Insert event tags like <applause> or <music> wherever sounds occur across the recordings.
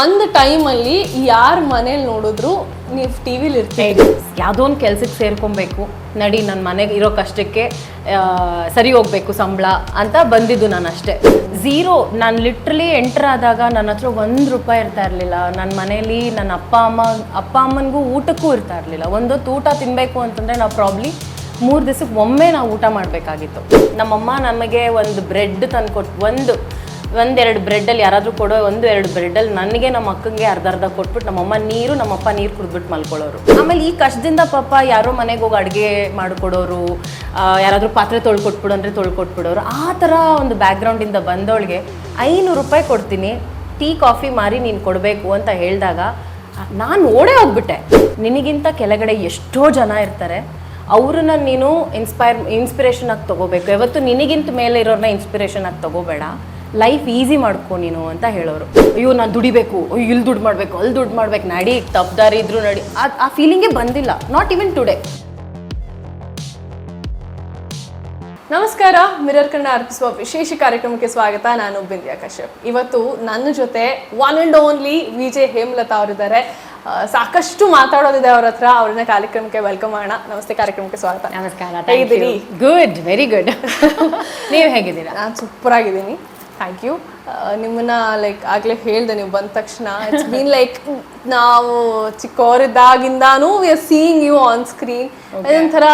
ಒಂದು ಟೈಮಲ್ಲಿ ಯಾರ ಮನೇಲಿ ನೋಡಿದ್ರು ನೀವು ಟಿ ವಿಲಿ ಇರ್ತೀವಿ ಯಾವುದೋ ಒಂದು ಕೆಲ್ಸಕ್ಕೆ ಸೇರ್ಕೊಬೇಕು. ನಡಿ ನನ್ನ ಮನೆಗೆ ಇರೋ ಕಷ್ಟಕ್ಕೆ ಸರಿ ಹೋಗ್ಬೇಕು ಸಂಬಳ ಅಂತ ಬಂದಿದ್ದು ನಾನು ಅಷ್ಟೇ. ಝೀರೋ ನಾನು ಲಿಟ್ರಲಿ ಎಂಟರ್ ಆದಾಗ ನನ್ನ ಹತ್ರ ಒಂದು ರೂಪಾಯಿ ಇರ್ತಾ ಇರಲಿಲ್ಲ. ನನ್ನ ಮನೇಲಿ ನನ್ನ ಅಪ್ಪ, ಅಮ್ಮ, ಅಪ್ಪ ಅಮ್ಮನಿಗೂ ಊಟಕ್ಕೂ ಇರ್ತಾ ಇರಲಿಲ್ಲ. ಒಂದೊತ್ತು ಊಟ ತಿನ್ನಬೇಕು ಅಂತಂದರೆ ನಾವು ಪ್ರಾಬ್ಲಿ ಮೂರು ದಿವಸಕ್ಕೆ ಒಮ್ಮೆ ನಾವು ಊಟ ಮಾಡಬೇಕಾಗಿತ್ತು. ನಮ್ಮಮ್ಮ ನಮಗೆ ಒಂದು ಬ್ರೆಡ್ ತಂದು ಕೊಟ್ಟು ಒಂದು ಒಂದೆರಡು ಬ್ರೆಡ್ಡಲ್ಲಿ ಯಾರಾದರೂ ಕೊಡೋ ಒಂದು ಎರಡು ಬ್ರೆಡ್ಡಲ್ಲಿ ನನಗೆ ನಮ್ಮ ಅಕ್ಕಂಗೆ ಅರ್ಧ ಅರ್ಧ ಕೊಟ್ಬಿಟ್ಟು ನಮ್ಮಮ್ಮ ನೀರು, ನಮ್ಮಪ್ಪ ನೀರು ಕುಡಿದ್ಬಿಟ್ಟು ಮಲ್ಕೊಳ್ಳೋರು. ಆಮೇಲೆ ಈ ಕಷ್ಟದಿಂದ ಪಾಪ ಯಾರೋ ಮನೆಗೆ ಹೋಗಿ ಅಡುಗೆ ಮಾಡಿಕೊಡೋರು ಯಾರಾದರೂ ಪಾತ್ರೆ ತೊಳ್ಕೊಟ್ಬಿಡು ಅಂದರೆ ತೊಳ್ಕೊಟ್ಬಿಡೋರು. ಆ ಥರ ಒಂದು ಬ್ಯಾಕ್ಗ್ರೌಂಡಿಂದ ಬಂದವಳಿಗೆ ಐನೂರು ರೂಪಾಯಿ ಕೊಡ್ತೀನಿ, ಟೀ, ಕಾಫಿ ಮಾರಿ ನೀನು ಕೊಡಬೇಕು ಅಂತ ಹೇಳಿದಾಗ, ನಾನು ಓಡೇ ಹೋಗ್ಬಿಟ್ಟೆ. ನಿನಗಿಂತ ಕೆಳಗಡೆ ಎಷ್ಟೋ ಜನ ಇರ್ತಾರೆ, ಅವ್ರನ್ನ ನೀನು ಇನ್ಸ್ಪೈರ್ ಇನ್ಸ್ಪಿರೇಷನ್ ಆಗಿ ತಗೋಬೇಕು. ಯಾವತ್ತು ನಿನಗಿಂತ ಮೇಲೆ ಇರೋರನ್ನ ಇನ್ಸ್ಪಿರೇಷನ್ ಆಗಿ ತಗೋಬೇಡ. ಲೈಫ್ ಈಸಿ ಮಾಡ್ಕೊ ನೀನು ಅಂತ ಹೇಳೋರು. ಅಯ್ಯೋ ನಾನು ದುಡಿಬೇಕು. ಅಯ್ಯೋ ಇಲ್ಲಿ ದುಡ್ಡು ಮಾಡಬೇಕು ಅಲ್ಲಿ ದುಡ್ಡು ಮಾಡ್ಬೇಕು. ನಡಿ ತಪ್ಪದಾರಿ ಇದ್ರು ನಡಿ. ಆ- ಆ ಫೀಲಿಂಗೇ ಬಂದಿಲ್ಲ. ನಾಟ್ ಈವನ್ ಟುಡೇ ನಮಸ್ಕಾರ. ಮಿರರ್ ಕಣ್ಣ ಅರ್ಪಿಸುವ ವಿಶೇಷ ಕಾರ್ಯಕ್ರಮಕ್ಕೆ ಸ್ವಾಗತ. ನಾನು ಬಿಂದ್ಯಾ ಕಶ್ಯಪ್. ಇವತ್ತು ನನ್ನ ಜೊತೆ one and only VJ Hemalatha ಅವರಿದ್ದಾರೆ ಸಾಕಷ್ಟು ಮಾತಾಡೋದಿದೆ ಅವ್ರ ಹತ್ರ. ಅವ್ರನ್ನ ಕಾರ್ಯಕ್ರಮಕ್ಕೆ ವೆಲ್ಕಮ್ ಮಾಡೋಣ. ನಮಸ್ತೆ ಕಾರ್ಯಕ್ರಮಕ್ಕೆ ಸ್ವಾಗತ. ನಮಸ್ಕಾರ. ಹೇಗಿದ್ದೀರಿ? ಗುಡ್ ವೆರಿ ಗುಡ್ ನೀವು ಹೇಗಿದ್ದೀರಾ? ನಾನು ಸೂಪರ್ ಆಗಿದ್ದೀನಿ. ಥ್ಯಾಂಕ್ ಯು ನಿಮ್ಮನ್ನ ಲೈಕ್ ಆಗ್ಲೇ ಹೇಳ್ದೆ ನೀವು ಬಂದ ತಕ್ಷಣ. ಇಟ್ಸ್ ಬೀನ್ ಲೈಕ್ ನಾವು ಚಿಕ್ಕವರಿದ್ದಾಗಿಂದಾನು we are seeing you on screen ಅದೊಂಥರ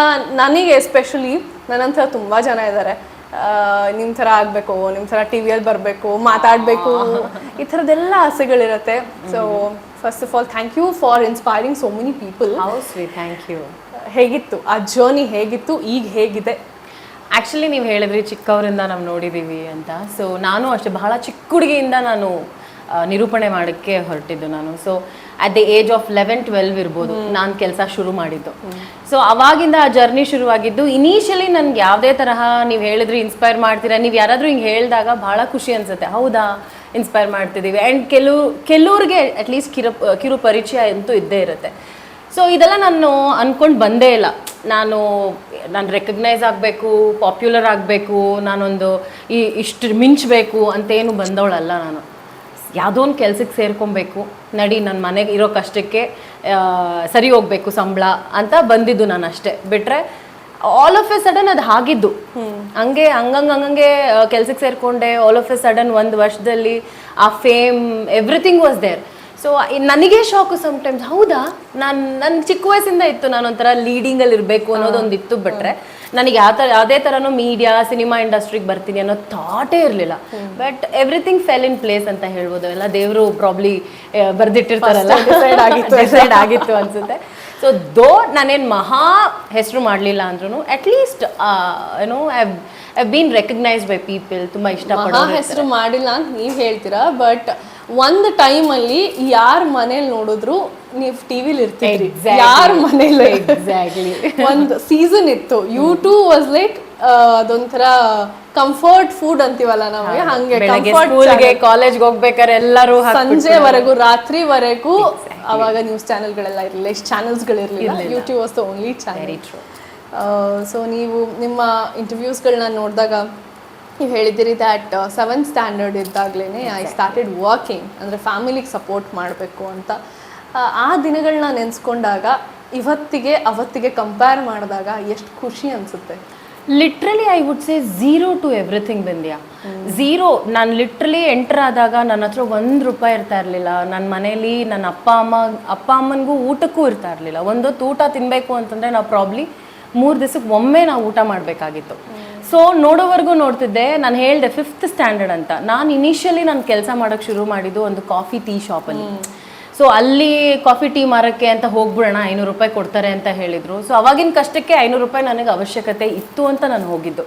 ನನಗೆ ಎಸ್ಪೆಷಲಿ ನನ್ನಂಥರ ತುಂಬ ಜನ ಇದ್ದಾರೆ. ನಿಮ್ಮ ಥರ ಆಗಬೇಕು ನಿಮ್ಮ ಥರ ಟಿ ವಿಯಲ್ಲಿ ಬರಬೇಕು ಮಾತಾಡಬೇಕು. ಈ ಥರದ್ದೆಲ್ಲ ಆಸೆಗಳಿರುತ್ತೆ. So first of all thank you for inspiring so many people how sweet thank you ಹೇಗಿತ್ತು? ಆ ಜರ್ನಿ ಹೇಗಿತ್ತು? ಈಗ ಹೇಗಿದೆ? ಆ್ಯಕ್ಚುಲಿ ನೀವು ಹೇಳಿದ್ರಿ ಚಿಕ್ಕವರಿಂದ ನಾವು ನೋಡಿದ್ದೀವಿ ಅಂತ. ಸೊ ನಾನು ಅಷ್ಟೇ ಬಹಳ ಚಿಕ್ಕ ಹುಡುಗಿಯಿಂದ ನಾನು ನಿರೂಪಣೆ ಮಾಡೋಕ್ಕೆ ಹೊರಟಿದ್ದು ನಾನು. So at the age of eleven twelve ಇರ್ಬೋದು ನಾನು ಕೆಲಸ ಶುರು ಮಾಡಿದ್ದು. ಸೊ ಅವಾಗಿಂದ ಆ ಜರ್ನಿ ಶುರುವಾಗಿದ್ದು ಇನಿಷಿಯಲಿ ನನಗೆ ಯಾವುದೇ ತರಹ ನೀವು ಹೇಳಿದ್ರಿ ಇನ್ಸ್ಪೈರ್ ಮಾಡ್ತೀರಾ ನೀವು ಯಾರಾದರೂ ಹಿಂಗೆ ಹೇಳಿದಾಗ ಭಾಳ ಖುಷಿ ಅನಿಸುತ್ತೆ. ಹೌದಾ? ಇನ್ಸ್ಪೈರ್ ಮಾಡ್ತಿದ್ದೀವಿ ಆ್ಯಂಡ್ ಕೆಲವು ಕೆಲವ್ರಿಗೆ ಅಟ್ಲೀಸ್ಟ್ ಕಿರು ಕಿರು ಪರಿಚಯ ಅಂತೂ ಇದ್ದೇ ಇರುತ್ತೆ. ಸೊ ಇದೆಲ್ಲ ನಾನು ಅಂದ್ಕೊಂಡು ಬಂದೇ ಇಲ್ಲ. ನಾನು ನಾನು ರೆಕಗ್ನೈಸ್ ಆಗಬೇಕು ಪಾಪ್ಯುಲರ್ ಆಗಬೇಕು, ನಾನೊಂದು ಈ ಇಷ್ಟು ಮಿಂಚಬೇಕು ಅಂತೇನು ಬಂದವಳಲ್ಲ ನಾನು. ಯಾವುದೋ ಒಂದು ಕೆಲಸಕ್ಕೆ ಸೇರ್ಕೊಬೇಕು, ನಡಿ ನನ್ನ ಮನೆಗೆ ಇರೋ ಕಷ್ಟಕ್ಕೆ ಸರಿ ಹೋಗ್ಬೇಕು ಸಂಬಳ ಅಂತ ಬಂದಿದ್ದು ನಾನು ಅಷ್ಟೇ. ಬಿಟ್ಟರೆ ಆಲ್ ಆಫ್ ಎ ಸಡನ್ ಅದು ಆಗಿದ್ದು ಹಂಗೆ, ಹಂಗಂಗೆ ಹಂಗಂಗೆ ಕೆಲಸಕ್ಕೆ ಸೇರಿಕೊಂಡೆ ಆಲ್ ಆಫ್ ಎ ಸಡನ್ ಒಂದು ವರ್ಷದಲ್ಲಿ ಆ fame everything was there so ನನಗೆ ಶಾಕು ಸಮ್ಟೈಮ್ಸ್ ಹೌದಾ? ನಾನು ನನ್ನ ಚಿಕ್ಕ ವಯಸ್ಸಿಂದ ಇತ್ತು. ನಾನು ಒಂಥರ ಲೀಡಿಂಗಲ್ಲಿ ಇರಬೇಕು ಅನ್ನೋದೊಂದು ಇತ್ತು ಬಿಟ್ರೆ. ನನಗೆ ಯಾವ ಥರ ಯಾವುದೇ ಥರನೂ ಮೀಡಿಯಾ ಸಿನಿಮಾ ಇಂಡಸ್ಟ್ರಿಗೆ ಬರ್ತೀನಿ ಅನ್ನೋ ಥಾಟೇ ಇರಲಿಲ್ಲ. But everything fell in place ಅಂತ ಹೇಳ್ಬೋದು. ಎಲ್ಲ ದೇವರು ಪ್ರಾಬ್ಲಿ ಬರ್ದಿಟ್ಟಿರ್ತಾರಲ್ಲ. ಡಿಸೈಡ್ <laughs> ಆಗಿತ್ತು. ಅನ್ಸುತ್ತೆ. ಸೊ ದೋ ನಾನೇನು ಮಹಾ ಹೆಸರು ಮಾಡಲಿಲ್ಲ ಅಂದ್ರೂ ಅಟ್ಲೀಸ್ಟ್ ಏನೋ I been recognised by people ತುಂಬ ಇಷ್ಟಪಡೋ ಹೆಸರು ಮಾಡಿಲ್ಲ ಅಂತ ನೀವು ಹೇಳ್ತೀರಾ? ಬಟ್ ಒಂದು ಟೈಮಲ್ಲಿ ಯಾರ ಮನೇಲಿ ನೋಡಿದ್ರು ನೀವು ಟಿವಿಲಿ ಇರ್ತೀರಿ. ಯಾರ ಮನೇಲಿ ಎಕ್ಸಾಕ್ಟ್ಲಿ ಒಂದು ಸೀಸನ್ ಇತ್ತು. ಯು ಟೂ ವಾಸ್ ಲೈಕ್ ಅದೊಂಥರ ಕಂಫರ್ಟ್ ಫುಡ್ ಅಂತೀವಲ್ಲ ನಮಗೆ ಹಂಗೆ ಕಂಫರ್ಟ್. ಕಾಲೇಜ್ಗೆ ಹೋಗ್ಬೇಕಾದ್ರೆ ಎಲ್ಲರೂ ಸಂಜೆವರೆಗೂ ರಾತ್ರಿವರೆಗೂ ಅವಾಗ ನ್ಯೂಸ್ ಚಾನೆಲ್ಗಳೆಲ್ಲ ಇರಲಿಲ್ಲ. ಇಷ್ಟು ಚಾನೆಲ್ಸ್ಗಳಿರಲಿಲ್ಲ YouTube was the only channel so ನೀವು ನಿಮ್ಮ ಇಂಟರ್ವ್ಯೂಸ್ಗಳನ್ನ ನೋಡಿದಾಗ ನೀವು ಹೇಳಿದ್ದೀರಿ ದ್ಯಾಟ್ ಸೆವೆಂತ್ ಸ್ಟ್ಯಾಂಡರ್ಡ್ ಇದ್ದಾಗಲೇ ಐ ಸ್ಟಾರ್ಟೆಡ್ ವರ್ಕಿಂಗ್ ಅಂದರೆ ಫ್ಯಾಮಿಲಿಗೆ ಸಪೋರ್ಟ್ ಮಾಡಬೇಕು ಅಂತ. ಆ, ದಿನಗಳನ್ನ ನೆನೆಸ್ಕೊಂಡಾಗ ಇವತ್ತಿಗೆ ಅವತ್ತಿಗೆ ಕಂಪೇರ್ ಮಾಡಿದಾಗ ಎಷ್ಟು ಖುಷಿ ಅನಿಸುತ್ತೆ? Literally I would say zero to everything ಬಂದ್ಯಾ ಝೀರೋ ನಾನು ಲಿಟ್ರಲಿ ಎಂಟರ್ ಆದಾಗ ನನ್ನ ಹತ್ರ ಒಂದು ರೂಪಾಯಿ ಇರ್ತಾ ಇರಲಿಲ್ಲ. ನನ್ನ ಮನೇಲಿ ನನ್ನ ಅಪ್ಪ ಅಮ್ಮ ಅಪ್ಪ ಅಮ್ಮನಿಗೂ ಊಟಕ್ಕೂ ಇರ್ತಾ ಇರಲಿಲ್ಲ. ಒಂದೊತ್ತು ಊಟ ತಿನ್ನಬೇಕು ಅಂತಂದರೆ ನಾವು ಪ್ರಾಬ್ಲಿ ಮೂರು ದಿವಸಕ್ಕೆ ಒಮ್ಮೆ ನಾವು ಊಟ ಮಾಡಬೇಕಾಗಿತ್ತು. ಸೊ ನೋಡೋವರೆಗೂ ನೋಡ್ತಿದ್ದೆ ನಾನು ಹೇಳಿದೆ ಫಿಫ್ತ್ ಸ್ಟ್ಯಾಂಡರ್ಡ್ ಅಂತ. ನಾನು ಇನಿಷಿಯಲಿ ನಾನು ಕೆಲಸ ಮಾಡೋಕ್ಕೆ ಶುರು ಮಾಡಿದ್ದು ಒಂದು ಕಾಫಿ ಟೀ ಶಾಪಲ್ಲಿ ಸೊ ಅಲ್ಲಿ ಕಾಫಿ ಟೀ ಮಾರಕ್ಕೆ ಅಂತ ಹೋಗ್ಬಿಡೋಣ ಐನೂರು ರೂಪಾಯಿ ಕೊಡ್ತಾರೆ ಅಂತ ಹೇಳಿದರು. ಸೊ ಅವಾಗಿನ ಕಷ್ಟಕ್ಕೆ ಐನೂರು ರೂಪಾಯಿ ನನಗೆ ಅವಶ್ಯಕತೆ ಇತ್ತು ಅಂತ ನಾನು ಹೋಗಿದ್ದು.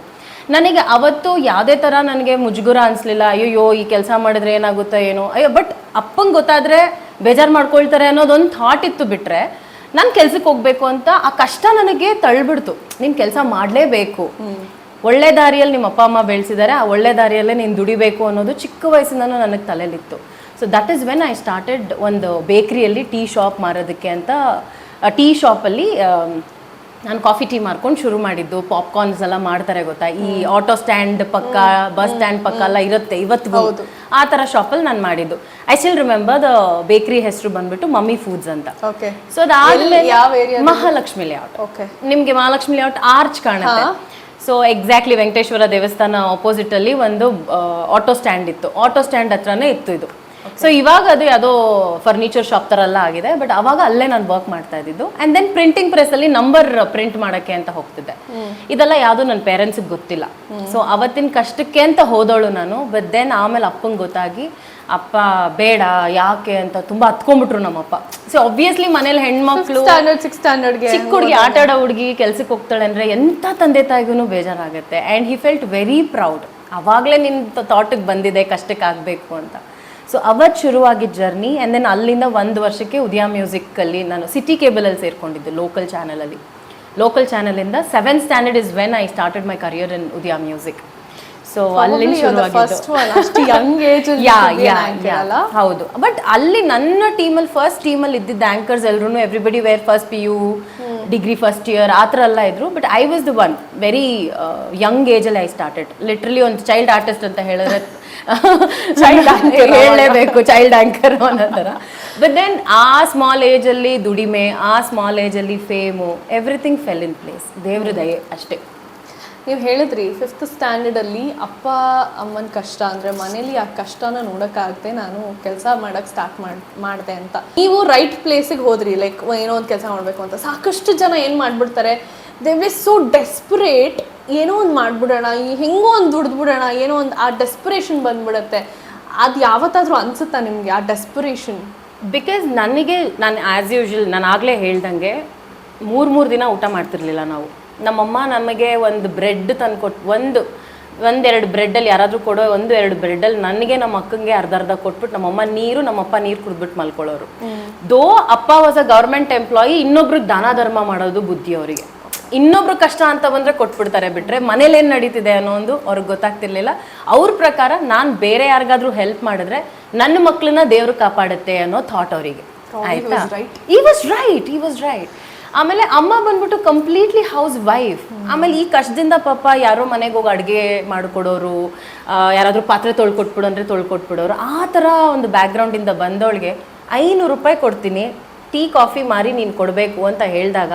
ನನಗೆ ಅವತ್ತು ಯಾವುದೇ ಥರ ನನಗೆ ಮುಜುಗುರ ಅನಿಸ್ಲಿಲ್ಲ ಅಯ್ಯೋ ಈ ಕೆಲಸ ಮಾಡಿದ್ರೆ ಏನಾಗುತ್ತೋ ಏನೋ. ಅಯ್ಯೋ ಬಟ್ ಅಪ್ಪಂಗೆ ಗೊತ್ತಾದರೆ ಬೇಜಾರು ಮಾಡ್ಕೊಳ್ತಾರೆ ಅನ್ನೋದೊಂದು ಥಾಟ್ ಇತ್ತು ಬಿಟ್ಟರೆ ನಾನು ಕೆಲ್ಸಕ್ಕೆ ಹೋಗ್ಬೇಕು ಅಂತ ಆ ಕಷ್ಟ ನನಗೆ ತಳ್ಬಿಡ್ತು. ನೀನು ಕೆಲಸ ಮಾಡಲೇಬೇಕು. ಒಳ್ಳೆ ದಾರಿಯಲ್ಲಿ ನಿಮ್ಮ ಅಪ್ಪ ಅಮ್ಮ ಬೆಳೆಸಿದ್ದಾರೆ ಆ ಒಳ್ಳೆ ದಾರಿಯಲ್ಲೇ ನೀನು ದುಡಿಬೇಕು ಅನ್ನೋದು ಚಿಕ್ಕ ವಯಸ್ಸಿಂದನೂ ನನಗೆ ತಲೆಯಲ್ಲಿತ್ತು so that is when I started ಒಂದು ಬೇಕ್ರಿಯಲ್ಲಿ ಟೀ ಶಾಪ್ ಮಾರೋದಕ್ಕೆ ಅಂತ ಟೀ ಶಾಪಲ್ಲಿ ನಾನು ಕಾಫಿ ಟೀ ಮಾರ್ಕೊಂಡು ಶುರು ಮಾಡಿದ್ದು. ಪಾಪ್ಕಾರ್ನ್ಸ್ ಎಲ್ಲ ಮಾಡ್ತಾರೆ ಗೊತ್ತಾ? ಈ ಆಟೋ ಸ್ಟ್ಯಾಂಡ್ ಪಕ್ಕ ಬಸ್ ಸ್ಟ್ಯಾಂಡ್ ಪಕ್ಕ ಎಲ್ಲ ಇರುತ್ತೆ ಇವತ್ತು ಆ ಥರ ಶಾಪಲ್ಲಿ ನಾನು ಮಾಡಿದ್ದು. ಐ ಸ್ಟಿಲ್ ರಿಮೆಂಬರ್ ದ ಬೇಕ್ರಿ ಹೆಸರು ಬಂದ್ಬಿಟ್ಟು ಮಮ್ಮಿ ಫುಡ್ಸ್ ಅಂತ. ಸೊ ಅದಾದ್ಮೇಲೆ ಮಹಾಲಕ್ಷ್ಮಿ ಲೇಔಟ್ ಓಕೆ ನಿಮ್ಗೆ ಮಹಾಲಕ್ಷ್ಮಿ ಲೇಔಟ್ ಆರ್ಚ್ ಕಾಣುತ್ತೆ. ಸೊ ಎಕ್ಸಾಕ್ಟ್ಲಿ ವೆಂಕಟೇಶ್ವರ ದೇವಸ್ಥಾನ ಆಪೋಸಿಟ್ ಅಲ್ಲಿ ಒಂದು ಆಟೋ ಸ್ಟ್ಯಾಂಡ್ ಇತ್ತು. ಆಟೋ ಸ್ಟ್ಯಾಂಡ್ ಹತ್ರನೇ ಇತ್ತು ಇದು. ಸೊ ಇವಾಗ ಅದು ಯಾವುದೋ ಫರ್ನಿಚರ್ ಶಾಪ್ ತರ ಎಲ್ಲ ಆಗಿದೆ ಬಟ್ ಅವಾಗ ಅಲ್ಲೇ ನಾನು ವರ್ಕ್ ಮಾಡ್ತಾ ಇದ್ದಿದ್ದು. ಅಂಡ್ ದೆನ್ ಪ್ರಿಂಟಿಂಗ್ ಪ್ರೆಸ್ ಅಲ್ಲಿ ನಂಬರ್ ಪ್ರಿಂಟ್ ಮಾಡಕ್ಕೆ ಅಂತ ಹೋಗ್ತಿದ್ದೆ. ಇದೆಲ್ಲ ಯಾವುದು ನನ್ನ ಪೇರೆಂಟ್ಸ್ಗೆ ಗೊತ್ತಿಲ್ಲ. ಸೊ ಅವತ್ತಿನ ಕಷ್ಟಕ್ಕೆ ಅಂತ ಹೋದೋಳು ನಾನು ಬಟ್ ದೆನ್ ಆಮೇಲೆ ಅಪ್ಪಂಗೆ ಗೊತ್ತಾಗಿ ಅಪ್ಪ ಬೇಡ ಯಾಕೆ ಅಂತ ತುಂಬಾ ಹತ್ಕೊಂಡ್ಬಿಟ್ರು ನಮ್ಮಪ್ಪ. ಸೊ ಆಬ್ವಿಯಸ್ಲಿ ಮನೇಲಿ ಹೆಣ್ಮಕ್ಳು ಸ್ಟ್ಯಾಂಡರ್ಡ್ ಸಿಕ್ಸ್ ಸ್ಟ್ಯಾಂಡರ್ಡ್ಗೆ ಚಿಕ್ಕ ಹುಡುಗಿ ಆಟ ಆಡೋ ಹುಡುಗಿ ಕೆಲ್ಸಕ್ಕೆ ಹೋಗ್ತಾಳೆ ಅಂದ್ರೆ ಎಂಥ ತಂದೆ ತಾಯಿಗೂ ಬೇಜಾರಾಗುತ್ತೆ. And he felt very proud ಅವಾಗಲೇ ನಿನ್ನ ಥಾಟಿಗೆ ಬಂದಿದೆ ಕಷ್ಟಕ್ಕೆ ಆಗಬೇಕು ಅಂತ. ಸೊ ಅವತ್ತು ಶುರುವಾಗಿದ್ದ ಜರ್ನಿ ಆ್ಯಂಡ್ ದೆನ್ ಅಲ್ಲಿಂದ ಒಂದು ವರ್ಷಕ್ಕೆ ಉದಯ ಮ್ಯೂಸಿಕ್ಕಲ್ಲಿ ನಾನು ಸಿಟಿ ಕೇಬಲಲ್ಲಿ ಸೇರ್ಕೊಂಡಿದ್ದೆ ಲೋಕಲ್ ಚಾನಲಲ್ಲಿ local ಚಾನಲಿಂದ seven standard is when I started my career in Udaya music so ಅಲ್ಲಿ ಶುರುವಾಗಿದ್ದು. ಫಸ್ಟ್ ಒನ್ ಅಷ್ಟು ಯಂಗ್ ಏಜ್ ಯಾ ಯಾ ಹೌದು. ಬಟ್ ಅಲ್ಲಿ ನನ್ನ ಟೀಮಲ್ಲಿ ಫಸ್ಟ್ ಟೀಮಲ್ಲಿ ಇದ್ದಿದ್ದ ಆಂಕರ್ಸ್ ಎಲ್ಲರೂ everybody were first P U degree first year ಆ ಥರ ಎಲ್ಲ ಇದ್ರು. But I was the one very young ಏಜಲ್ಲಿ I started literally ಒಂದು ಚೈಲ್ಡ್ ಆರ್ಟಿಸ್ಟ್ ಅಂತ ಹೇಳಿದ್ರೆ <laughs> ಚೈಲ್ಡ್ <laughs> ಹೇಳಲೇಬೇಕು. ಚೈಲ್ಡ್ ಆಂಕರ್ ಅನ್ನೋ ಥರ. ಬಟ್ ದೆನ್ ಆ ಸ್ಮಾಲ್ ಏಜಲ್ಲಿ ದುಡಿಮೆ ಆ small ಏಜಲ್ಲಿ fame everything fell in place ದೇವ್ರ ದಯೆ ಅಷ್ಟೇ. ನೀವು ಹೇಳಿದ್ರಿ ಫಿಫ್ತ್ ಸ್ಟ್ಯಾಂಡರ್ಡಲ್ಲಿ ಅಪ್ಪ, ಅಮ್ಮನ ಕಷ್ಟ ಅಂದರೆ ಮನೇಲಿ ಆ ಕಷ್ಟನ ನೋಡೋಕ್ಕಾಗದೆ ನಾನು ಕೆಲಸ ಮಾಡೋಕ್ಕೆ ಸ್ಟಾರ್ಟ್ ಮಾಡಿ, ಮಾಡಿದೆ ಅಂತ. ನೀವು ರೈಟ್ ಪ್ಲೇಸಿಗೆ ಹೋದ್ರಿ ಲೈಕ್ ಏನೋ ಒಂದು ಕೆಲಸ ಮಾಡಬೇಕು ಅಂತ. ಸಾಕಷ್ಟು ಜನ ಏನು ಮಾಡಿಬಿಡ್ತಾರೆ ದೇ ವಿ ಸೋ ಡೆಸ್ಪರೇಟ್ ಏನೋ ಒಂದು ಮಾಡಿಬಿಡೋಣ, ಈ ಹೆಂಗೋ ಒಂದು ದುಡ್ದುಬಿಡೋಣ, ಏನೋ ಒಂದು ಆ ಡೆಸ್ಪರೇಷನ್ ಬಂದ್ಬಿಡುತ್ತೆ. ಅದು ಯಾವತ್ತಾದರೂ ಅನಿಸುತ್ತಾ ನಿಮಗೆ ಆ ಡೆಸ್ಪರೇಷನ್ ಬಿಕಾಸ್ ನನಗೆ, ನಾನು ಆ್ಯಸ್ ಯೂಶ್ವಲ್ ನಾನು ಆಗಲೇ ಹೇಳ್ದಂಗೆ ಮೂರು ಮೂರು ದಿನ ಊಟ ಮಾಡ್ತಿರ್ಲಿಲ್ಲ ನಾವು. ನಮ್ಮಮ್ಮ ನಮಗೆ ಒಂದು ಬ್ರೆಡ್ ತಂದು ಕೊಟ್ಟು ಒಂದು ಒಂದೆರಡು ಬ್ರೆಡ್ಡಲ್ಲಿ ಯಾರಾದರೂ ಕೊಡೋ ಒಂದು ಎರಡು ಬ್ರೆಡ್ಡಲ್ಲಿ ನನಗೆ ನಮ್ಮ ಅಕ್ಕಂಗೆ ಅರ್ಧ ಅರ್ಧ ಕೊಟ್ಬಿಟ್ಟು ನಮ್ಮಮ್ಮ ನೀರು ನಮ್ಮಪ್ಪ ನೀರು ಕುಡಿದ್ಬಿಟ್ಟು ಮಲ್ಕೊಳ್ಳೋರು. ದೋ ಅಪ್ಪ ವಾಸ್ ಅ ಗೌರ್ಮೆಂಟ್ ಎಂಪ್ಲಾಯಿ ಇನ್ನೊಬ್ರು ದಾನ ಧರ್ಮ ಮಾಡೋದು ಬುದ್ಧಿ ಅವರಿಗೆ. ಇನ್ನೊಬ್ರು ಕಷ್ಟ ಅಂತ ಬಂದ್ರೆ ಕೊಟ್ಬಿಡ್ತಾರೆ ಬಿಟ್ರೆ ಮನೇಲಿ ಏನು ನಡೀತಿದೆ ಅನ್ನೋ ಒಂದು ಅವ್ರಿಗೆ ಗೊತ್ತಾಗ್ತಿರ್ಲಿಲ್ಲ. ಅವ್ರ ಪ್ರಕಾರ ನಾನು ಬೇರೆ ಯಾರಿಗಾದ್ರೂ ಹೆಲ್ಪ್ ಮಾಡಿದ್ರೆ ನನ್ನ ಮಕ್ಕಳನ್ನ ದೇವ್ರು ಕಾಪಾಡುತ್ತೆ ಅನ್ನೋ ಥಾಟ್ ಅವರಿಗೆ. ಆಯ್ತಾ? He was right he was right ಆಮೇಲೆ ಅಮ್ಮ ಬಂದ್ಬಿಟ್ಟು ಕಂಪ್ಲೀಟ್ಲಿ ಹೌಸ್ ವೈಫ್ ಆಮೇಲೆ ಈ ಕಷ್ಟದಿಂದ ಪಾಪ ಯಾರೋ ಮನೆಗೆ ಹೋಗಿ ಅಡುಗೆ ಮಾಡಿಕೊಡೋರು ಯಾರಾದರೂ ಪಾತ್ರೆ ತೊಳ್ಕೊಟ್ಬಿಡು ಅಂದರೆ ತೊಳ್ಕೊಟ್ಬಿಡೋರು ಆ ಥರ ಒಂದು ಬ್ಯಾಕ್ಗ್ರೌಂಡಿಂದ ಬಂದವಳಿಗೆ ಐನೂರು ರೂಪಾಯಿ ಕೊಡ್ತೀನಿ ಟೀ ಕಾಫಿ ಮಾರಿ ನೀನು ಕೊಡಬೇಕು ಅಂತ ಹೇಳಿದಾಗ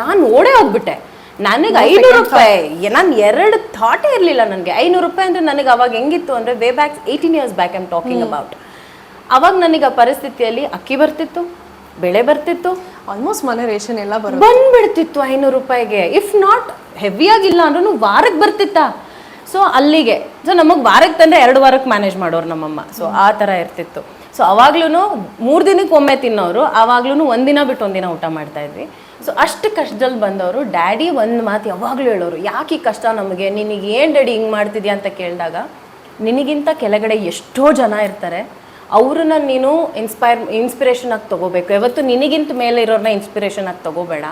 ನಾನು ಓಡೇ ಹೋಗ್ಬಿಟ್ಟೆ. ನನಗೆ ಐನೂರು ರೂಪಾಯಿ ನಾನು ಎರಡು ಥಾಟೇ ಇರಲಿಲ್ಲ ನನಗೆ. ಐನೂರು ರೂಪಾಯಿ ಅಂದರೆ ನನಗೆ ಅವಾಗ ಹೆಂಗಿತ್ತು ಅಂದರೆ way back eighteen years back I'm talking about ಅವಾಗ ನನಗೆ ಆ ಪರಿಸ್ಥಿತಿಯಲ್ಲಿ ಅಕ್ಕಿ ಬರ್ತಿತ್ತು ಬೆಳೆ ಬರ್ತಿತ್ತು ಆಲ್ಮೋಸ್ಟ್ ಮನೆ ರೇಷನ್ ಎಲ್ಲ ಬರೋದು ಬಂದ್ಬಿಡ್ತಿತ್ತು ಐನೂರು ರೂಪಾಯಿಗೆ. ಇಫ್ ನಾಟ್ ಹೆವಿಯಾಗಿಲ್ಲ ಅಂದ್ರೂ ವಾರಕ್ಕೆ ಬರ್ತಿತ್ತ? ಸೊ ಅಲ್ಲಿಗೆ. ಸೊ ನಮಗೆ ವಾರಕ್ಕೆ ತಂದರೆ ಎರಡು ವಾರಕ್ಕೆ ಮ್ಯಾನೇಜ್ ಮಾಡೋರು ನಮ್ಮಮ್ಮ. ಸೊ ಆ ಥರ ಇರ್ತಿತ್ತು. ಸೊ ಅವಾಗ್ಲೂ ಮೂರು ದಿನಕ್ಕೆ ಒಮ್ಮೆ ತಿನ್ನೋರು ಆವಾಗ್ಲೂ ಒಂದಿನ ಬಿಟ್ಟು ಒಂದಿನ ಊಟ ಮಾಡ್ತಾ ಇದ್ವಿ. ಸೊ ಅಷ್ಟು ಕಷ್ಟದಲ್ಲಿ ಬಂದವರು ಡ್ಯಾಡಿ ಒಂದು ಮಾತು ಯಾವಾಗಲೂ ಹೇಳೋರು, ಯಾಕೆ ಈ ಕಷ್ಟ ನಮಗೆ? ನಿನಗೆ ಏನು ಡ್ಯಾಡಿ ಹಿಂಗೆ ಮಾಡ್ತಿದ್ಯಾ? ಅಂತ ಕೇಳಿದಾಗ, ನಿನಗಿಂತ ಕೆಳಗಡೆ ಎಷ್ಟೋ ಜನ ಇರ್ತಾರೆ. ಅವ್ರನ್ನ ನೀನು ಇನ್ಸ್ಪೈರ್ ಇನ್ಸ್ಪಿರೇಷನ್ ಆಗಿ ತಗೋಬೇಕು. ಯಾವತ್ತು ನಿನಗಿಂತ ಮೇಲೆ ಇರೋರನ್ನ ಇನ್ಸ್ಪಿರೇಷನ್ ಆಗಿ ತಗೋಬೇಡ.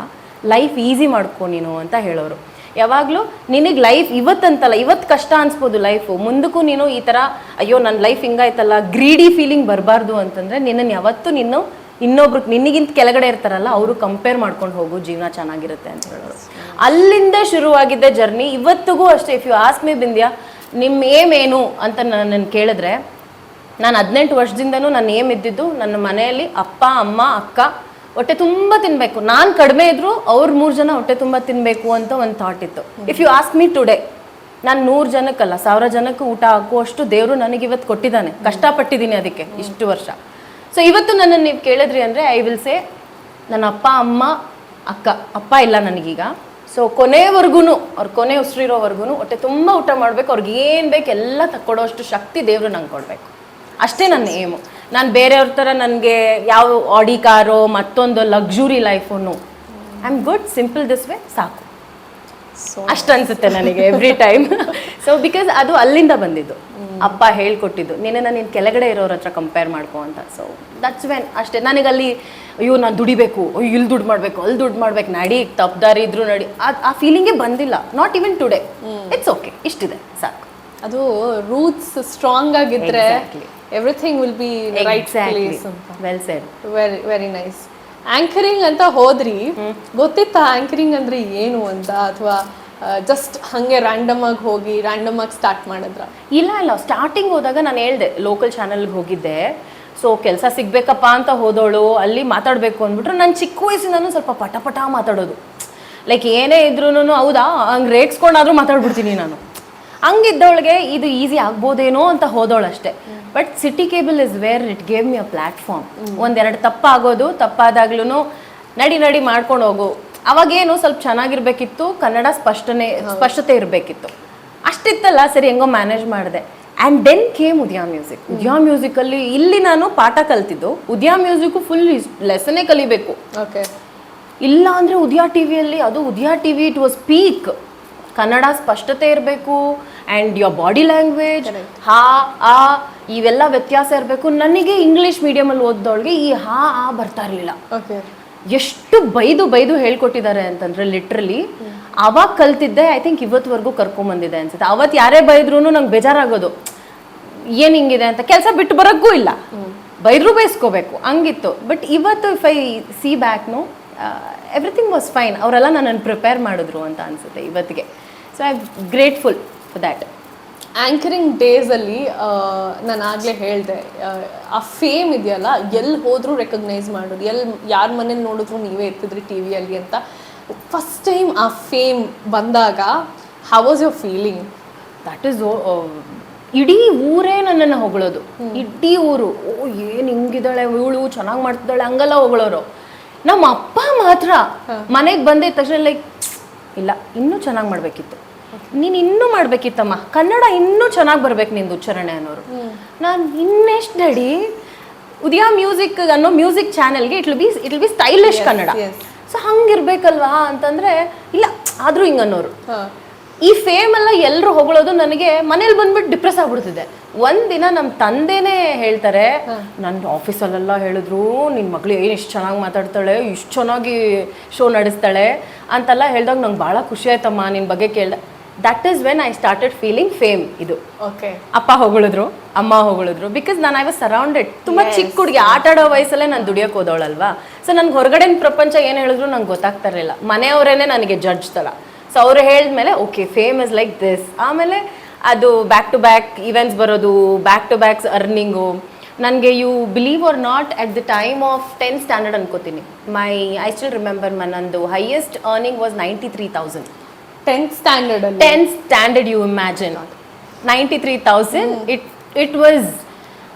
ಲೈಫ್ ಈಸಿ ಮಾಡ್ಕೊ ನೀನು ಅಂತ ಹೇಳೋರು. ಯಾವಾಗಲೂ ನಿನಗೆ ಲೈಫ್ ಇವತ್ತಂತಲ್ಲ, ಇವತ್ತು ಕಷ್ಟ ಅನ್ಸ್ಬೋದು ಲೈಫು ಮುಂದಕ್ಕೂ ನೀನು ಈ ಥರ ಅಯ್ಯೋ ನನ್ನ ಲೈಫ್ ಹಿಂಗಾಯ್ತಲ್ಲ ಗ್ರೀಡಿ ಫೀಲಿಂಗ್ ಬರಬಾರ್ದು ಅಂತಂದರೆ ನಿನ್ನನ್ನು ಯಾವತ್ತೂ ನೀನು ಇನ್ನೊಬ್ರು, ನಿನಗಿಂತ ಕೆಳಗಡೆ ಇರ್ತಾರಲ್ಲ, ಅವರು ಕಂಪೇರ್ ಮಾಡ್ಕೊಂಡು ಹೋಗು, ಜೀವನ ಚೆನ್ನಾಗಿರುತ್ತೆ ಅಂತ ಹೇಳೋರು. ಅಲ್ಲಿಂದ ಶುರುವಾಗಿದ್ದ ಜರ್ನಿ ಇವತ್ತಿಗೂ ಅಷ್ಟೇ. If you ask me Bindya ನಿಮ್ಮ ಏಮ್ ಏನು ಅಂತ ನಾನು ಕೇಳಿದ್ರೆ ನಾನು ಹದಿನೆಂಟು ವರ್ಷದಿಂದನೂ ನನ್ನ ಏಮ್ ಇದ್ದಿದ್ದು ನನ್ನ ಮನೆಯಲ್ಲಿ ಅಪ್ಪ ಅಮ್ಮ ಅಕ್ಕ ಹೊಟ್ಟೆ ತುಂಬ ತಿನ್ನಬೇಕು ನಾನು ಕಡಿಮೆ ಇದ್ದರೂ ಅವ್ರು ಮೂರು ಜನ ಹೊಟ್ಟೆ ತುಂಬ ತಿನ್ನಬೇಕು ಅಂತ ಒಂದು ಥಾಟ್ ಇತ್ತು. If you ask me today ನಾನು ನೂರು ಜನಕ್ಕಲ್ಲ ಸಾವಿರ ಜನಕ್ಕೆ ಊಟ ಹಾಕುವಷ್ಟು ದೇವರು ನನಗೆ ಇವತ್ತು ಕೊಟ್ಟಿದ್ದಾನೆ. ಕಷ್ಟಪಟ್ಟಿದ್ದೀನಿ ಅದಕ್ಕೆ ಇಷ್ಟು ವರ್ಷ. ಸೊ ಇವತ್ತು ನನ್ನನ್ನು ನೀವು ಕೇಳಿದ್ರಿ ಅಂದರೆ ಐ ವಿಲ್ ಸೇ ನನ್ನ ಅಪ್ಪ ಅಮ್ಮ ಅಕ್ಕ ಅಪ್ಪ ಇಲ್ಲ ನನಗೀಗ. ಸೊ ಕೊನೆವರೆಗೂ ಅವ್ರ ಕೊನೆ ಉಸಿರಿರೋವರೆಗೂ ಹೊಟ್ಟೆ ತುಂಬ ಊಟ ಮಾಡಬೇಕು. ಅವ್ರಿಗೆ ಏನು ಬೇಕು ಎಲ್ಲ ತಕ್ಕೊಡೋಷ್ಟು ಶಕ್ತಿ ದೇವರು ನಂಗೆ ಕೊಡಬೇಕು. ಅಷ್ಟೇ ನನ್ನ ಏಮು ನಾನು ಬೇರೆಯವ್ರ ಥರ ನನಗೆ ಯಾವ ಆಡಿ ಕಾರೋ ಮತ್ತೊಂದು luxury life I am good simple this way ಸಾಕು. ಸೊ ಅಷ್ಟು ಅನ್ಸುತ್ತೆ ನನಗೆ ಎವ್ರಿ ಟೈಮ್ ಸೊ ಬಿಕಾಸ್ ಅದು ಅಲ್ಲಿಂದ ಬಂದಿದ್ದು. ಅಪ್ಪ ಹೇಳ್ಕೊಟ್ಟಿದ್ದು ನಿನ್ನ ನೀನು ಕೆಳಗಡೆ ಇರೋರ ಹತ್ರ ಕಂಪೇರ್ ಮಾಡ್ಕೊ ಅಂತ. ಸೊ ದಟ್ಸ್ ವೆನ್ ಅಷ್ಟೇ. ನನಗೆ ಅಲ್ಲಿ ಅಯ್ಯೋ ನಾನು ದುಡಿಬೇಕು. ಅಯ್ಯೋ ಇಲ್ಲಿ ದುಡ್ಡು ಮಾಡಬೇಕು ಅಲ್ಲಿ ದುಡ್ಡು ಮಾಡ್ಬೇಕು. ನಡಿ ತಪ್ಪದಾರಿ ಇದ್ರು ನಡಿ. ಆ- ಆ ಫೀಲಿಂಗೇ ಬಂದಿಲ್ಲ. Not even today it's okay ಇಷ್ಟಿದೆ. ಸಾಕು. ಅದು ರೂಟ್ಸ್ ಸ್ಟ್ರಾಂಗ್ ಆಗಿದ್ರೆ. Everything will be right place ಅಂತ well said very very nice anchoring ಅಂತ ಹೋದ್ರಿ ಗೊತ್ತಿತ್ತಾ ಆಂಕರಿಂಗ್ ಅಂದ್ರೆ ಏನು ಅಂತ? ಅಥವಾ ಜಸ್ಟ್ ಹಂಗೆ ರ್ಯಾಂಡಮ್ ಆಗಿ ಹೋಗಿ ರ್ಯಾಂಡಮ್ ಆಗಿ ಸ್ಟಾರ್ಟ್ ಮಾಡಿದ್ರ? ಇಲ್ಲ ಇಲ್ಲ. ಸ್ಟಾರ್ಟಿಂಗ್ ಹೋದಾಗ ನಾನು ಹೇಳ್ದೆ ಲೋಕಲ್ ಚಾನಲ್ಗೆ ಹೋಗಿದ್ದೆ. ಸೊ ಕೆಲಸ ಸಿಗ್ಬೇಕಪ್ಪ ಅಂತ ಹೋದವಳು ಅಲ್ಲಿ ಮಾತಾಡಬೇಕು ಅಂದ್ಬಿಟ್ರೆ ನಾನು ಚಿಕ್ಕ ವಯಸ್ಸಿಂದನೂ ಸ್ವಲ್ಪ ಪಟ ಪಟ ಮಾತಾಡೋದು. ಲೈಕ್ ಏನೇ ಇದ್ರೂ ಹೌದಾ? ಹಂಗೆ ರೇಗ್ಸ್ಕೊಂಡಾದ್ರೂ ಮಾತಾಡ್ಬಿಡ್ತೀನಿ ನಾನು. ಹಂಗಿದ್ದವಳಿಗೆ ಇದು ಈಸಿ ಆಗ್ಬೋದೇನೋ ಅಂತ ಹೋದವಳು ಅಷ್ಟೇ. But city cable is where it gave me a platform ಒಂದೆರಡು ತಪ್ಪಾಗೋದು ತಪ್ಪಾದಾಗ್ಲೂ ನಡಿ ನಡಿ ಮಾಡ್ಕೊಂಡು ಹೋಗು. ಅವಾಗೇನು ಸ್ವಲ್ಪ ಚೆನ್ನಾಗಿರ್ಬೇಕಿತ್ತು ಕನ್ನಡ ಸ್ಪಷ್ಟನೆ ಸ್ಪಷ್ಟತೆ ಇರಬೇಕಿತ್ತು. ಅಷ್ಟಿತ್ತಲ್ಲ ಸರಿ ಹೆಂಗೋ ಮ್ಯಾನೇಜ್ ಮಾಡಿದೆ. And then came Udaya music Udaya musically ಇಲ್ಲಿ ನಾನು ಪಾಠ ಕಲ್ತಿದ್ದು. ಉದ್ಯಾ ಮ್ಯೂಸಿಕ್ ಫುಲ್ ಲೆಸನೇ ಕಲಿಬೇಕು. ಓಕೆ ಇಲ್ಲ ಅಂದರೆ ಉದ್ಯಾ ಟಿ ವಿಯಲ್ಲಿ ಅದು Udaya TV it was peak Kannada ಸ್ಪಷ್ಟತೆ ಇರಬೇಕು. ಆ್ಯಂಡ್ ಯೋರ್ ಬಾಡಿ ಲ್ಯಾಂಗ್ವೇಜ್ ಹಾ ಆ ಇವೆಲ್ಲ ವ್ಯತ್ಯಾಸ ಇರಬೇಕು. ನನಗೆ ಇಂಗ್ಲೀಷ್ ಮೀಡಿಯಮಲ್ಲಿ ಓದಿದವಳಿಗೆ ಈ ಹಾ ಆ ಬರ್ತಾ ಇರಲಿಲ್ಲ. ಎಷ್ಟು ಬೈದು ಬೈದು ಹೇಳ್ಕೊಟ್ಟಿದ್ದಾರೆ ಅಂತಂದ್ರೆ ಲಿಟ್ರಲಿ ಅವಾಗ ಕಲ್ತಿದ್ದೆ ಐ ಥಿಂಕ್ ಇವತ್ತುವರೆಗೂ ಕರ್ಕೊಂಬಂದಿದೆ ಅನ್ಸುತ್ತೆ. ಅವತ್ತು ಯಾರೇ ಬೈದ್ರೂ ನಂಗೆ ಬೇಜಾರಾಗೋದು. ಏನು ಹಿಂಗಿದೆ ಅಂತ. ಕೆಲಸ ಬಿಟ್ಟು ಬರೋಕ್ಕೂ ಇಲ್ಲ. ಬೈದ್ರು ಬೈಸ್ಕೋಬೇಕು. ಹಂಗಿತ್ತು. ಬಟ್ ಇವತ್ತು ಇಫ್ ಐ ಸಿ ಬ್ಯಾಕ್ನು ಎವ್ರಿಥಿಂಗ್ ವಾಸ್ ಫೈನ್ ಅವರೆಲ್ಲ ನನ್ನನ್ನು ಪ್ರಿಪೇರ್ ಮಾಡಿದ್ರು ಅಂತ ಅನಿಸುತ್ತೆ ಇವತ್ತಿಗೆ. So I grateful for that anchoring ಡೇಸಲ್ಲಿ ನಾನು ಆಗಲೇ ಹೇಳಿದೆ ಆ ಫೇಮ್ ಇದೆಯಲ್ಲ ಎಲ್ಲಿ ಹೋದರೂ ರೆಕಗ್ನೈಸ್ ಮಾಡೋದು ಎಲ್ಲಿ ಯಾರ ಮನೇಲಿ ನೋಡಿದ್ರು ನೀವೇ ಇರ್ತಿದ್ರಿ ಟಿ ವಿಯಲ್ಲಿ ಅಂತ. ಫಸ್ಟ್ ಟೈಮ್ ಆ ಫೇಮ್ ಬಂದಾಗ how was your feeling that is ಇಡೀ ಊರೇ ನನ್ನನ್ನು ಹೊಗಳೋದು. ಇಡೀ ಊರು ಓ ಏನು ಹಿಂಗಿದ್ದಾಳೆ ಇವಳು ಚೆನ್ನಾಗಿ ಮಾಡ್ತಿದ್ದಾಳೆ ಹಂಗೆಲ್ಲ ಹೊಗಳೋರು. ನಮ್ಮ ಅಪ್ಪ ಮಾತ್ರ ಮನೆಗೆ ಬಂದಿದ್ದ ತಕ್ಷಣ ಲೈಕ್ ಇಲ್ಲ ಇನ್ನೂ ಚೆನ್ನಾಗಿ ಮಾಡಬೇಕಿತ್ತು. ನೀನು ಇನ್ನೂ ಮಾಡ್ಬೇಕಿತ್ತಮ್ಮ. ಕನ್ನಡ ಇನ್ನೂ ಚೆನ್ನಾಗಿ ಬರ್ಬೇಕು ನಿಂದು ಉಚ್ಚಾರಣೆ ಅನ್ನೋರು. ನಾನು ಇನ್ನೆಷ್ಟು ನಡಿ ಉದಯ ಮ್ಯೂಸಿಕ್ ಅನ್ನೋ ಮ್ಯೂಸಿಕ್ ಚಾನೆಲ್ಗೆ it will be it will be stylish Kannada. So ಹಂಗಿರ್ಬೇಕಲ್ವಾ? ಅಂತಂದ್ರೆ ಇಲ್ಲ ಆದ್ರೂ ಹಿಂಗ ಅನ್ನೋರು. ಈ ಫೇಮ್ ಎಲ್ಲ ಎಲ್ಲರೂ ಹೊಗಳೋದು ನನಗೆ ಮನೇಲಿ ಬಂದ್ಬಿಟ್ಟು ಡಿಪ್ರೆಸ್ ಆಗ್ಬಿಡ್ತಿದೆ. ಒಂದಿನ ನಮ್ಮ ತಂದೆನೇ ಹೇಳ್ತಾರೆ ನನ್ನ ಆಫೀಸಲ್ಲೆಲ್ಲ ಹೇಳಿದ್ರು ನಿನ್ನ ಮಗಳು ಏನು ಇಷ್ಟು ಚೆನ್ನಾಗಿ ಮಾತಾಡ್ತಾಳೆ ಇಷ್ಟು ಚೆನ್ನಾಗಿ ಶೋ ನಡೆಸ್ತಾಳೆ ಅಂತೆಲ್ಲ ಹೇಳ್ದಾಗ ನಂಗೆ ಭಾಳ ಖುಷಿ ಆಯ್ತಮ್ಮ ನಿನ್ನ ಬಗ್ಗೆ ಕೇಳ್ದೆ. That is when I started feeling fame ಇದು. ಓಕೆ ಅಪ್ಪ ಹೊಗಳಿದ್ರು ಅಮ್ಮ ಹೊಗಳಿದ್ರು ಬಿಕಾಸ್ ನಾನು ಐ ವಾಸ್ ಸರೌಂಡೆಡ್ ತುಂಬ ಚಿಕ್ಕ ಹುಡುಗಿ ಆಟ ಆಡೋ ವಯಸ್ಸಲ್ಲೇ ನಾನು ದುಡಿಯೋಕೆ ಹೋದವಳಲ್ವಾ? ಸೊ ನನ್ಗೆ ಹೊರಗಡೆನ ಪ್ರಪಂಚ ಏನು ಹೇಳಿದ್ರು ನಂಗೆ ಗೊತ್ತಾಗ್ತಾ ಇರಲಿಲ್ಲ. ಮನೆಯವರೇನೆ ನನಗೆ ಜಡ್ಜ್ ಥರ ಸೊ ಅವ್ರು ಹೇಳಿದ್ಮೇಲೆ okay fame is like this ಆಮೇಲೆ ಅದು ಬ್ಯಾಕ್ ಟು ಬ್ಯಾಕ್ ಇವೆಂಟ್ಸ್ ಬರೋದು ಬ್ಯಾಕ್ ಟು ಬ್ಯಾಕ್ಸ್ ಅರ್ನಿಂಗು ನನಗೆ you believe or not at the time of ten standard ಅನ್ಕೋತೀನಿ. ಮೈ ಐ ಸ್ಟಿಲ್ ರಿಮೆಂಬರ್ ನಂದು highest earning was ninety three thousand tenth standard tenth standard you imagine ninety three thousand it it was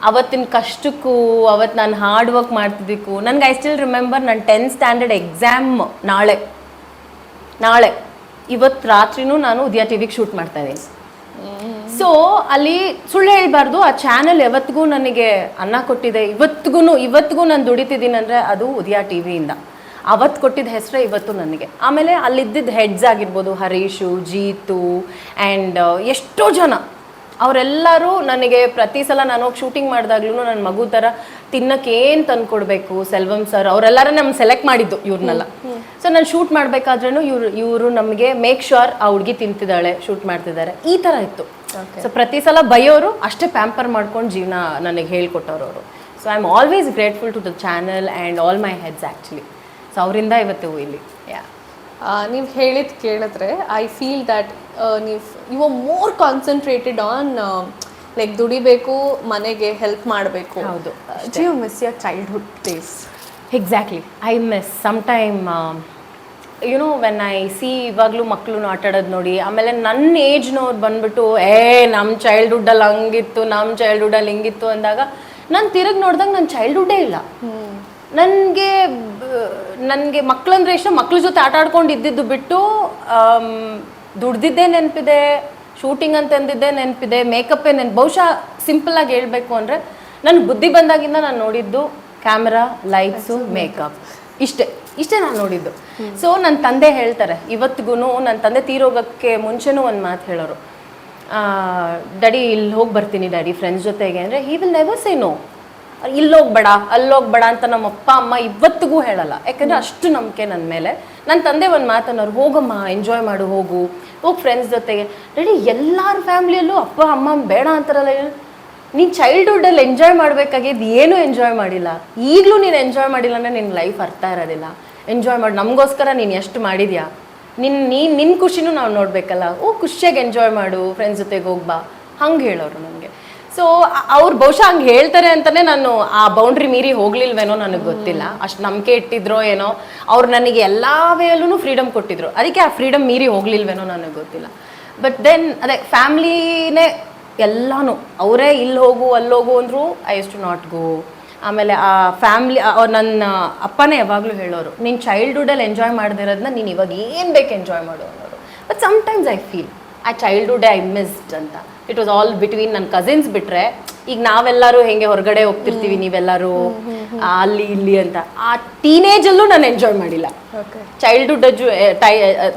ಅವತ್ತಿನ ಕಷ್ಟಕ್ಕೂ ಅವತ್ತು ನಾನು hard work ಮಾಡ್ತಿದ್ದಕ್ಕೂ ನನಗೆ I still remember ನನ್ನ tenth standard exam ನಾಳೆ. ನಾಳೆ. ಇವತ್ತು ರಾತ್ರಿನೂ ನಾನು ಉದಯ ಟಿವಿಗೆ ಶೂಟ್ ಮಾಡ್ತಾ ಇದ್ದೀನಿ. ಸೊ ಅಲ್ಲಿ ಸುಳ್ಳು ಹೇಳ್ಬಾರ್ದು ಆ ಚಾನೆಲ್ ಯಾವತ್ತಿಗೂ ನನಗೆ ಅನ್ನ ಕೊಟ್ಟಿದೆ. ಇವತ್ತಿಗೂ ಇವತ್ತಿಗೂ ನಾನು ದುಡಿತಿದ್ದೀನಿ ಅಂದರೆ ಅದು ಉದಯ ಟಿ ವಿಯಿಂದ ಅವತ್ತು ಕೊಟ್ಟಿದ್ದ ಹೆಸರೇ ಇವತ್ತು ನನಗೆ. ಆಮೇಲೆ ಅಲ್ಲಿದ್ದಿದ್ದ ಹೆಡ್ಸ್ ಆಗಿರ್ಬೋದು ಹರೀಶು ಜೀತು ಆ್ಯಂಡ್ ಎಷ್ಟೋ ಜನ. ಅವರೆಲ್ಲರೂ ನನಗೆ ಪ್ರತಿ ಸಲ ನಾನು ಹೋಗಿ ಶೂಟಿಂಗ್ ಮಾಡಿದಾಗ್ಲೂ ನನ್ನ ಮಗು ಥರ ತಿನ್ನಕ್ಕೆ ಏನು ತಂದ್ಕೊಡ್ಬೇಕು ಸೆಲ್ವಂ ಸರ್ ಅವರೆಲ್ಲರೂ ನಮ್ಮ ಸೆಲೆಕ್ಟ್ ಮಾಡಿದ್ದು ಇವ್ರನ್ನೆಲ್ಲ ಸೊ ನಾನು ಶೂಟ್ ಮಾಡಬೇಕಾದ್ರೂ ಇವ್ರು ಇವರು ನಮಗೆ ಮೇಕ್ ಶ್ಯೂರ್ ಆ ಹುಡುಗಿ ತಿಂತಿದ್ದಾಳೆ ಶೂಟ್ ಮಾಡ್ತಿದ್ದಾರೆ. ಈ ಥರ ಇತ್ತು. ಸೊ ಪ್ರತಿ ಸಲ ಬೈಯೋರು ಅಷ್ಟೇ ಪ್ಯಾಂಪರ್ ಮಾಡ್ಕೊಂಡು ಜೀವನ ನನಗೆ ಹೇಳ್ಕೊಟ್ಟವ್ರು ಅವರು. So I am always grateful to the channel and all my heads actually so ಅವರಿಂದ ಇವತ್ತು ಇಲ್ಲಿ. ಯಾ ನೀವು ಹೇಳಿದ ಕೇಳಿದ್ರೆ ಐ ಫೀಲ್ ದ್ಯಾಟ್ ನೀವು you are more concentrated on like ದುಡಿಬೇಕು ಮನೆಗೆ ಹೆಲ್ಪ್ ಮಾಡಬೇಕು. ಹೌದು, do you miss your childhood days exactly I miss some time you know when I see ಇವಾಗಲೂ ಮಕ್ಕಳು ಆಟಾಡೋದು ನೋಡಿ ಆಮೇಲೆ ನನ್ನ ಏಜ್ನವ್ರು ಬಂದ್ಬಿಟ್ಟು ಏ ನಮ್ಮ ಚೈಲ್ಡ್ಹುಡ್ಡಲ್ಲಿ ಹಂಗಿತ್ತು ನಮ್ಮ ಚೈಲ್ಡ್ಹುಡ್ಡಲ್ಲಿ ಹಿಂಗಿತ್ತು ಅಂದಾಗ ನಾನು ತಿರುಗಿ ನೋಡಿದಾಗ ನನ್ನ ಚೈಲ್ಡ್ಹುಡ್ಡೇ ಇಲ್ಲ. ನನಗೆ ನನಗೆ ಮಕ್ಕಳಂದ್ರೆ ಇಷ್ಟ ಮಕ್ಳ ಜೊತೆ ಆಟ ಆಡ್ಕೊಂಡು ಇದ್ದಿದ್ದು ಬಿಟ್ಟು ದುಡ್ದಿದ್ದೇ ನೆನಪಿದೆ ಶೂಟಿಂಗ್ ಅಂತಂದಿದ್ದೇ ನೆನಪಿದೆ ಮೇಕಪ್ಪೇ ನೆನ್ ಬಹುಶಃ ಸಿಂಪಲ್ಲಾಗಿ ಹೇಳಬೇಕು ಅಂದರೆ ನನ್ನ ಬುದ್ಧಿ ಬಂದಾಗಿಂದ ನಾನು ನೋಡಿದ್ದು ಕ್ಯಾಮ್ರಾ ಲೈಟ್ಸು ಮೇಕಪ್ ಇಷ್ಟೇ ಇಷ್ಟೇ ನಾನು ನೋಡಿದ್ದು. ಸೊ ನನ್ನ ತಂದೆ ಹೇಳ್ತಾರೆ ಇವತ್ತಿಗೂ ನನ್ನ ತಂದೆ ತೀರೋಗಕ್ಕೆ ಮುಂಚೆನೂ ಒಂದು ಮಾತು ಹೇಳೋರು. ಡ್ಯಾಡಿ ಇಲ್ಲಿ ಹೋಗಿ ಬರ್ತೀನಿ ಡ್ಯಾಡಿ ಫ್ರೆಂಡ್ಸ್ ಜೊತೆಗೆ. ಅಂದರೆ he will never say no ಇಲ್ಲೋಗ್ಬೇಡ, ಅಲ್ಲೋಗ್ಬೇಡ ಅಂತ ನಮ್ಮ ಅಪ್ಪ, ಅಮ್ಮ ಇವತ್ತಿಗೂ ಹೇಳಲ್ಲ. ಯಾಕಂದ್ರೆ ಅಷ್ಟು ನಂಬಿಕೆ ನನ್ನ ಮೇಲೆ. ನನ್ನ ತಂದೆ ಒಂದು ಮಾತನ್ನೋರು ಹೋಗಮ್ಮ ಎಂಜಾಯ್ ಮಾಡು, ಹೋಗು. ಹೋಗಿ ಫ್ರೆಂಡ್ಸ್ ಜೊತೆಗೆ. ರೆಡಿ, ಎಲ್ಲರ ಫ್ಯಾಮ್ಲಿಯಲ್ಲೂ ಅಪ್ಪ, ಅಮ್ಮ ಬೇಡ ಅಂತಾರಲ್ಲ ನೀನು ಚೈಲ್ಡ್ಹುಡ್ಡಲ್ಲಿ ಎಂಜಾಯ್ ಮಾಡಬೇಕಾಗಿದ್ದು ಏನು ಎಂಜಾಯ್ ಮಾಡಿಲ್ಲ? ಈಗಲೂ ನೀನು ಎಂಜಾಯ್ ಮಾಡಿಲ್ಲ ಅಂದರೆ ನಿನ್ನ ಲೈಫ್ ಅರ್ಥ ಇರೋದಿಲ್ಲ. ಎಂಜಾಯ್ ಮಾಡಿ. ನಮಗೋಸ್ಕರ ನೀನು ಎಷ್ಟು ಮಾಡಿದ್ಯಾ? ನಿನ್ನ ನೀನು ನಿನ್ನ ಖುಷಿನೂ ನಾವು ನೋಡಬೇಕಲ್ಲ. ಓ, ಖುಷಿಯಾಗಿ ಎಂಜಾಯ್ ಮಾಡು ಫ್ರೆಂಡ್ಸ್ ಜೊತೆಗೆ ಹೋಗ್ಬಾ ಹಂಗೆ ಹೇಳೋರು ನನಗೆ. ಸೊ ಅವ್ರು ಬಹುಶಃ ಹಂಗೆ ಹೇಳ್ತಾರೆ ಅಂತಾನೆ ನಾನು ಆ ಬೌಂಡ್ರಿ ಮೀರಿ ಹೋಗ್ಲಿಲ್ವೇನೋ ನನಗೆ ಗೊತ್ತಿಲ್ಲ. ಅಷ್ಟು ನಂಬಿಕೆ ಇಟ್ಟಿದ್ರೋ ಏನೋ, ಅವ್ರು ನನಗೆ ಎಲ್ಲ ವೇಯಲ್ಲೂ ಫ್ರೀಡಮ್ ಕೊಟ್ಟಿದ್ರು. ಅದಕ್ಕೆ ಆ ಫ್ರೀಡಮ್ ಮೀರಿ ಹೋಗ್ಲಿಲ್ವೇನೋ ನನಗೆ ಗೊತ್ತಿಲ್ಲ. ಬಟ್ ದೆನ್ ಅದೇ ಫ್ಯಾಮ್ಲಿನೇ ಎಲ್ಲಾನು, ಅವರೇ ಇಲ್ಲಿ ಹೋಗು, ಅಲ್ಲಿ ಹೋಗು ಅಂದ್ರು I as to not go ಆಮೇಲೆ ಆ ಫ್ಯಾಮ್ಲಿ ನನ್ನ ಅಪ್ಪನೇ ಯಾವಾಗಲೂ ಹೇಳೋರು, ನೀನು ಚೈಲ್ಡ್ಹುಡಲ್ಲಿ ಎಂಜಾಯ್ ಮಾಡದಿರೋದನ್ನ ನೀನು ಇವಾಗ ಏನು ಬೇಕು ಎಂಜಾಯ್ ಮಾಡು ಅನ್ನೋರು. But sometimes I feel a childhood I missed ಅಂತ. ಇಟ್ ವಾಸ್ ಆಲ್ ಬಿಟ್ವೀನ್ ನನ್ನ ಕಸಿನ್ಸ್ ಬಿಟ್ರೆ ಈಗ ನಾವೆಲ್ಲರೂ ಹೆಂಗೆ ಹೊರಗಡೆ ಹೋಗ್ತಿರ್ತೀವಿ ನೀವೆಲ್ಲರೂ? ಅಲ್ಲಿ ಇಲ್ಲಿ ಅಂತ. ಆ ಟೀನೇಜಲ್ಲೂ ನಾನು ಎಂಜಾಯ್ ಮಾಡಿಲ್ಲ. ಓಕೆ ಚೈಲ್ಡ್ಹುಡ್ ಟೈ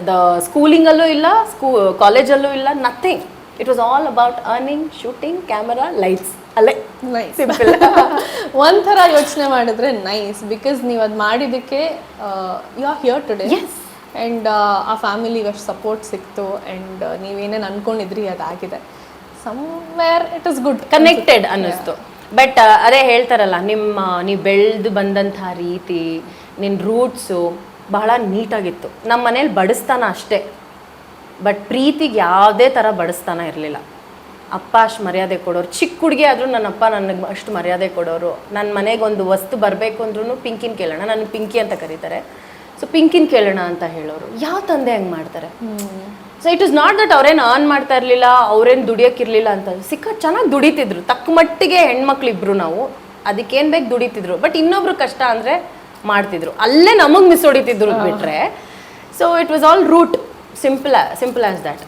ದ ಸ್ಕೂಲಿಂಗಲ್ಲೂ ಇಲ್ಲ ಸ್ಕೂ ಕಾಲೇಜಲ್ಲೂ ಇಲ್ಲ nothing it was all about earning shooting camera lights ಅಲ್ಲೇ. ನೈಸ್ ಸಿಂಪಲ್ ಒಂಥರ ಯೋಚನೆ ಮಾಡಿದ್ರೆ ನೈಸ್ ಬಿಕಾಸ್ ನೀವು ಅದು ಮಾಡಿದ್ದಕ್ಕೆ you are here today and and ಆ ಫ್ಯಾಮಿಲಿಗೆ ಅಷ್ಟು ಸಪೋರ್ಟ್ ಸಿಕ್ತು ಆ್ಯಂಡ್ ನೀವೇನೇನು ಅನ್ಕೊಂಡಿದ್ರಿ ಅದಾಗಿದೆ. Somewhere it is good connected ಅನ್ನಿಸ್ತು. ಬಟ್ ಅದೇ ಹೇಳ್ತಾರಲ್ಲ ನಿಮ್ಮ ನೀವು ಬೆಳೆದು ಬಂದಂತಹ ರೀತಿ ನಿನ್ನ ರೂಟ್ಸು ಬಹಳ ನೀಟಾಗಿತ್ತು. ನಮ್ಮ ಮನೇಲಿ ಬಡಿಸ್ತಾನ ಅಷ್ಟೇ. ಬಟ್ ಪ್ರೀತಿಗೆ ಯಾವುದೇ ಥರ ಬಡಿಸ್ತಾನ ಇರಲಿಲ್ಲ. ಅಪ್ಪ ಅಷ್ಟು ಮರ್ಯಾದೆ ಕೊಡೋರು ಚಿಕ್ಕ ಹುಡುಗಿ ಆದರೂ ನನ್ನ ಅಪ್ಪ ನನಗೆ ಅಷ್ಟು ಮರ್ಯಾದೆ ಕೊಡೋರು. ನನ್ನ ಮನೆಗೆ ಒಂದು ವಸ್ತು ಬರಬೇಕು ಅಂದ್ರೂ ಪಿಂಕಿನ ಕೇಳೋಣ ನನ್ನ ಪಿಂಕಿ ಅಂತ ಕರೀತಾರೆ. ಸೊ ಪಿಂಕಿನ ಕೇಳೋಣ ಅಂತ ಹೇಳೋರು. ಯಾವ ತಂದೆ ಹಂಗೆ ಮಾಡ್ತಾರೆ? So it is not that ಅವ್ರೇನು ಅರ್ನ್ ಮಾಡ್ತಾ ಇರಲಿಲ್ಲ ಅವ್ರೇನು ದುಡಿಯೋಕ್ಕಿರಲಿಲ್ಲ ಅಂತ. ಸಿಕ್ಕ ಚೆನ್ನಾಗಿ ದುಡಿತಿದ್ರು. ತಕ್ಕ ಮಟ್ಟಿಗೆ ಹೆಣ್ಮಕ್ಳು ಇಬ್ರು ನಾವು. ಅದಕ್ಕೇನು ಬೇಕು ದುಡಿತಿದ್ರು. ಬಟ್ ಇನ್ನೊಬ್ರು ಕಷ್ಟ ಅಂದರೆ ಮಾಡ್ತಿದ್ರು. ಅಲ್ಲೇ ನಮಗೆ ಮಿಸ್ ಹೊಡಿತಿದ್ರು ಬಿಟ್ಟರೆ so it was all root simple simple as that